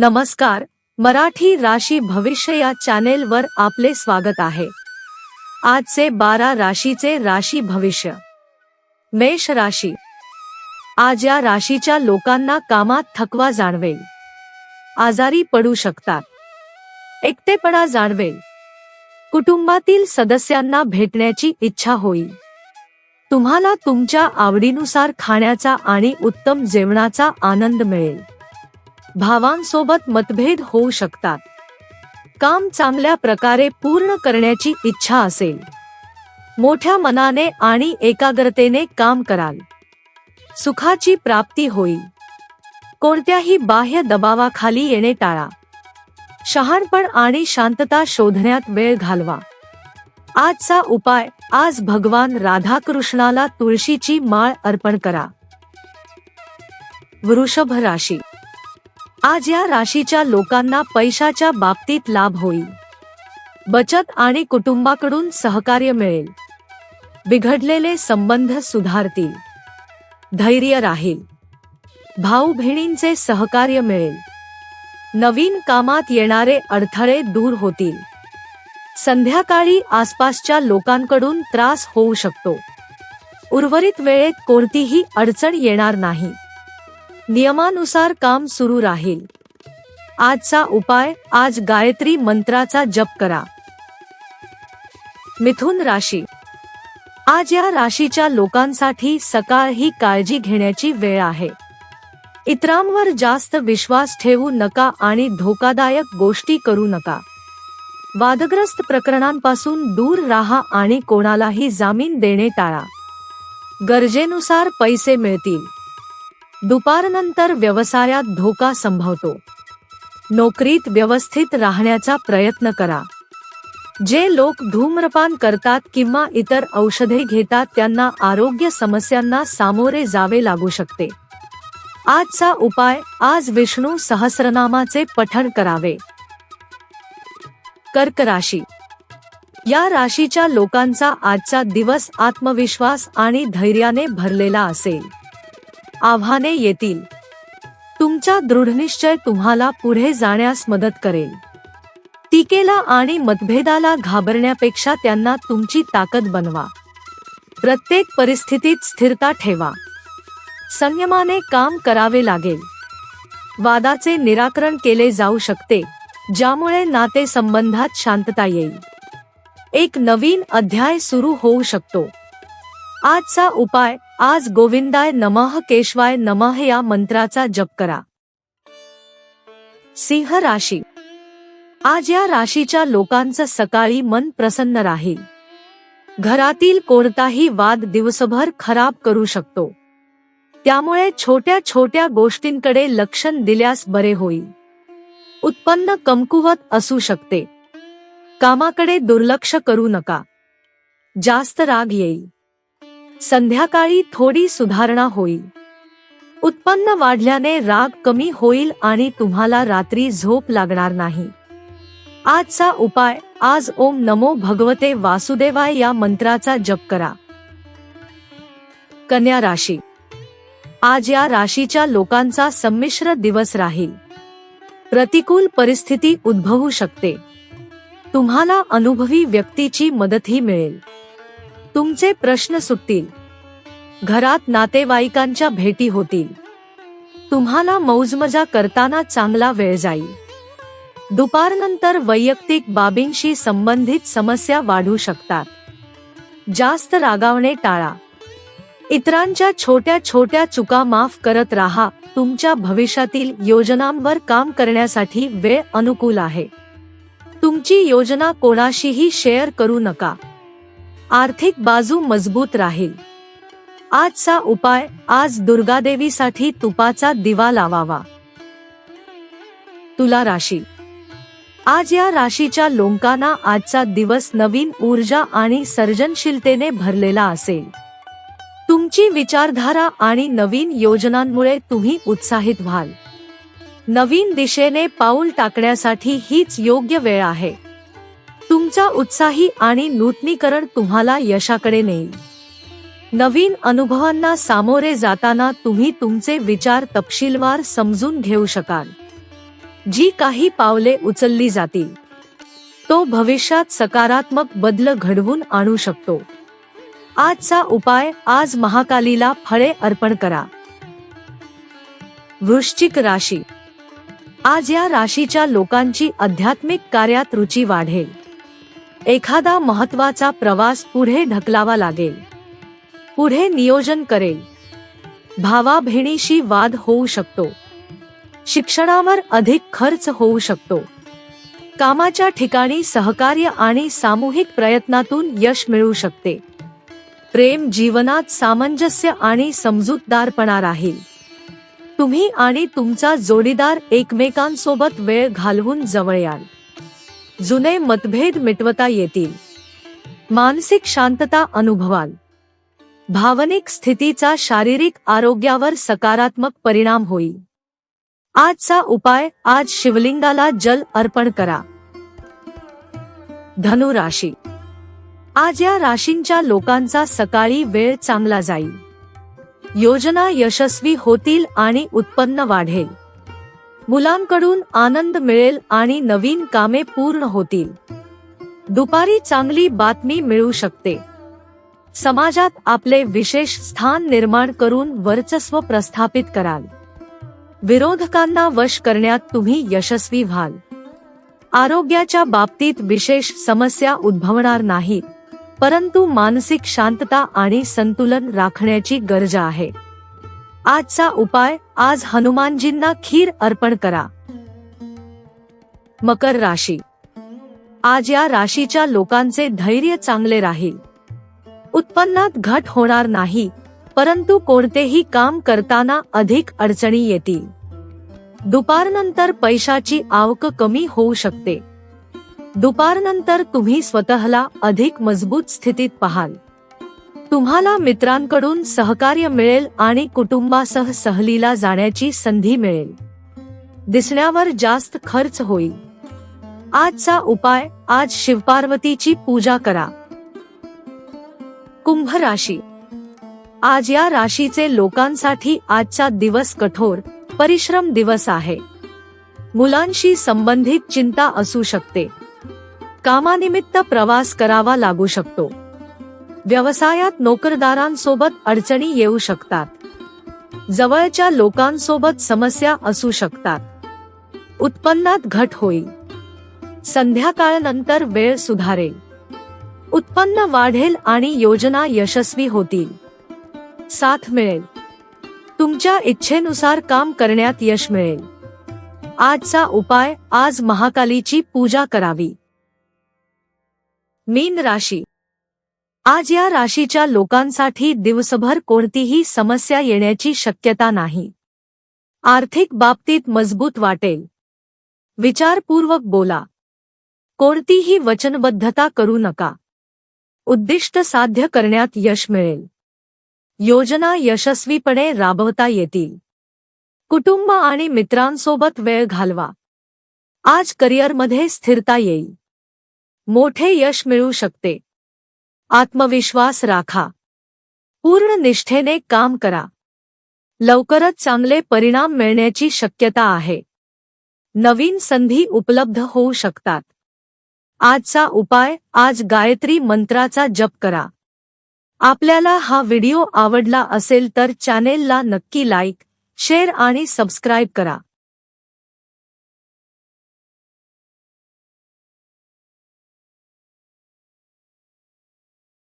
नमस्कार मराठी राशी भविष्य या चॅनेलवर आपले स्वागत आहे. आजचे बारा राशीचे राशी भविष्य. मेष राशी. आज या राशीच्या लोकांना कामात थकवा जाणवेल. आजारी पडू शकतात. एकटेपणा जाणवेल. कुटुंबातील सदस्यांना भेटण्याची इच्छा होईल. तुम्हाला तुमच्या आवडीनुसार खाण्याचा आणि उत्तम जेवणाचा आनंद मिळेल. भावांसोबत मतभेद होऊ शकतात. काम चांगल्या प्रकारे पूर्ण करण्याची इच्छा असेल. मोठ्या मनाने आणि एकाग्रतेने काम कराल. सुखाची प्राप्ती होईल. कोणत्याही बाह्य दबावाखाली येणे टाळा. शहाणपण आणि शांतता शोधण्यात वेळ घालवा. आजचा उपाय आज भगवान राधाकृष्णाला तुळशीची माळ अर्पण करा. वृषभ राशी आज या राशीच्या लोकांना पैशाच्या बाबतीत लाभ होईल. बचत आणि कुटुंबाकडून सहकार्य मिळेल. बिघडलेले संबंध सुधारतील. धैर्य राहील. भाऊ बहिणींचे सहकार्य मिळेल. नवीन कामात येणारे अडथळे दूर होतील. संध्याकाळी आसपासच्या लोकांकडून त्रास होऊ शकतो. उर्वरित वेळेत कोणतीही अडचण येणार नाही. नियमानुसार काम सुरू राहील. आजचा उपाय आज गायत्री मंत्राचा जप करा. मिथुन राशी. आज या राशीच्या लोकांसाठी सकाळ ही काळजी घेण्याची वेळ आहे. इतरांवर जास्त विश्वास ठेवू नका आणि धोकादायक गोष्टी करू नका. वादग्रस्त प्रकरणांपासून दूर राहा आणि कोणालाही जामीन देणे टाळा. गरजेनुसार पैसे मिळतील. दुपारनंतर व्यवसायात धोका संभवतो. नोकरीत व्यवस्थित राहण्याचा प्रयत्न करा. जे लोक धूम्रपान करतात किंवा इतर औषधे घेतात त्यांना आरोग्य समस्यांना सामोरे जावे लागू शकते. आजचा उपाय आज विष्णू सहस्रनामाचे पठण करावे. कर्क राशी. या राशीच्या लोकांचा आजचा दिवस आत्मविश्वास आणि धैर्याने भरलेला असेल. आव्हाने येतील. तुमचा दृढनिश्चय तुम्हाला पुढे जाण्यास मदत करेल. टीकेला आणि मतभेदाला घाबरण्यापेक्षा त्यांना तुमची ताकद बनवा. प्रत्येक परिस्थितीत स्थिरता ठेवा. संयमाने काम करावे लागेल. वादाचे निराकरण केले जाऊ शकते ज्यामुळे नातेसंबंधात शांतता येईल. एक नवीन अध्याय सुरू होऊ शकतो. आजचा उपाय आज गोविंदाय नमः केशवाय नमः या मंत्राचा जप करा. सिंह राशी. आज या राशीच्या लोकांचं सकाळी मन प्रसन्न राहील. घरातील कोणताही वाद दिवसभर खराब करू शकतो. त्यामुळे छोट्या छोट्या गोष्टींकडे लक्ष दिल्यास बरे होईल. उत्पन्न कमकुवत असू शकते. कामाकडे दुर्लक्ष करू नका. जास्त राग येईल. संध्याकाळी थोडी सुधारणा होईल. उत्पन्न वाढल्याने राग कमी होईल आणि तुम्हाला रात्री झोप लागणार नाही. आजचा उपाय आज ओम नमो भगवते वासुदेवाय या मंत्राचा जप करा. कन्या राशी. आज या राशीच्या लोकांचा संमिश्र दिवस राहील. प्रतिकूल परिस्थिती उद्भवू शकते. तुम्हाला अनुभवी व्यक्तीची मदतही मिळेल. तुमचे प्रश्न सुटतील. घरात नातेवाईकांच्या भेटी होतील. तुम्हाला मौजमजा करताना चांगला वेळ जाईल. दुपारनंतर वैयक्तिक बाबींशी संबंधित समस्या वाढू शकतात. जास्त रागावणे टाळा. इतरांच्या छोट्या छोट्या चुका माफ करत राहा. तुमच्या भविष्यातील योजनांवर काम करण्यासाठी वेळ अनुकूल आहे. तुमची योजना कोणाशीही शेअर करू नका. आर्थिक बाजू मजबूत राहील. आजचा उपाय आज दुर्गादेवीसाठी तुपाचा दिवा लावावा. तुला राशी. आज या राशीच्या लोंकांना आजचा दिवस नवीन ऊर्जा आणि सर्जनशीलतेने भरलेला असेल. तुमची विचारधारा आणि नवीन योजनांमुळे तुम्ही उत्साहित व्हाल. नवीन दिशेने पाऊल टाकण्यासाठी हीच योग्य वेळ आहे. तुमचा उत्साही आणि नूतनीकरण तुम्हाला यशाकडे नेईल. नवीन अनुभवांना सामोरे जाताना तुम्ही तुमचे विचार तपशीलवार समजून घेऊ शकाल. जी काही पावले उचलली जातील तो भविष्यात सकारात्मक बदल घडवून आणू शकतो. आजचा उपाय आज महाकालीला फळे अर्पण करा. वृश्चिक राशी. आज या राशीच्या लोकांची आध्यात्मिक कार्यात रुची वाढेल. एखादा महत्त्वाचा प्रवास पुढे ढकलावा लागेल. पुढे नियोजन करेल. भावा बहिणीशी वाद होऊ शकतो. शिक्षणावर अधिक खर्च होऊ शकतो. कामाच्या ठिकाणी सहकार्य आणि सामूहिक प्रयत्नातून यश मिळू शकते. प्रेम जीवनात सामंजस्य आणि समजूतदारपणा राहील. तुम्ही आणि तुमचा जोडीदार एकमेकांसोबत वेळ घालवून जवळ याल. जुने मतभेद मिटवता येतील. मानसिक शांतता अनुभवाल. भावनिक स्थितीचा शारीरिक आरोग्यावर सकारात्मक परिणाम होईल. आजचा उपाय आज शिवलिंगाला जल अर्पण करा. धनु राशी. आज या राशींच्या लोकांचा सकाळी वेळ चांगला जाईल. योजना यशस्वी होतील आणि उत्पन्न वाढेल. मुलांकडून आनंद मिळेल आणि नवीन कामे पूर्ण होतील. दुपारी चांगली बातमी मिळू शकते. समाजात आपले विशेष स्थान निर्माण करून वर्चस्व प्रस्थापित कराल. विरोधकांना वश करण्यात तुम्ही यशस्वी व्हाल. आरोग्याच्या बाबतीत विशेष समस्या उद्भवणार नाहीत परंतु मानसिक शांतता आणि संतुलन राखण्याची गरज आहे. आजचा उपाय आज हनुमानजींना खीर अर्पण करा. मकर राशी. आज या राशीच्या लोकांचे धैर्य चांगले राहील. उत्पन्नात घट होणार नाही परंतु कोणतेही काम करताना अधिक अडचणी येतील. दुपारनंतर पैशाची आवक कमी होऊ शकते. दुपारनंतर तुम्ही स्वतःला अधिक मजबूत स्थितीत पाहाल. तुम्हाला मित्रांकडून सहकार्य मिळेल आणि कुटुंबासह सहलीला जाण्याची संधी मिळेल. दिसण्यावर जास्त खर्च होईल. आजचा उपाय आज शिवपार्वतीची पूजा करा. कुंभ राशी. आज या राशीचे लोकांसाठी आजचा दिवस कठोर परिश्रम दिवस आहे. मुलांशी संबंधित चिंता असू शकते. कामानिमित्त प्रवास करावा लागू शकतो. व्यवसायात नोकरदारांसोबत अडचणी येऊ शकतात. जवळच्या लोकांसोबत समस्या असू शकतात. उत्पन्नात घट होईल. संध्याकाळनंतर वेळ सुधारेल. उत्पन्न वाढेल आणि योजना यशस्वी होतील. साथ मिळेल. तुमच्या इच्छेनुसार काम करण्यात यश मिळेल. आजचा उपाय आज महाकालीची पूजा करावी. मीन राशी आज या राशीच्या लोकांसाठी दिवसभर कोणतीही समस्या येण्याची शक्यता नाही. आर्थिक बाबतीत मजबूत वाटेल. विचारपूर्वक बोला. कोणतीही वचनबद्धता करू नका. उद्दिष्ट साध्य करण्यात यश मिळेल. योजना यशस्वीपणे राबवता येतील. कुटुंब आणि मित्रांसोबत वेळ घालवा. आज करिअरमध्ये स्थिरता येईल. मोठे यश मिळू शकते. आत्मविश्वास राखा. पूर्ण निष्ठेने काम करा. लवकरच चांगले परिणाम मिळण्याची शक्यता आहे. नवीन संधी उपलब्ध होऊ शकतात. आजचा उपाय आज गायत्री मंत्राचा जप करा. आपल्याला हा व्हिडिओ आवडला असेल तर चॅनेलला नक्की लाईक शेअर आणि सबस्क्राईब करा.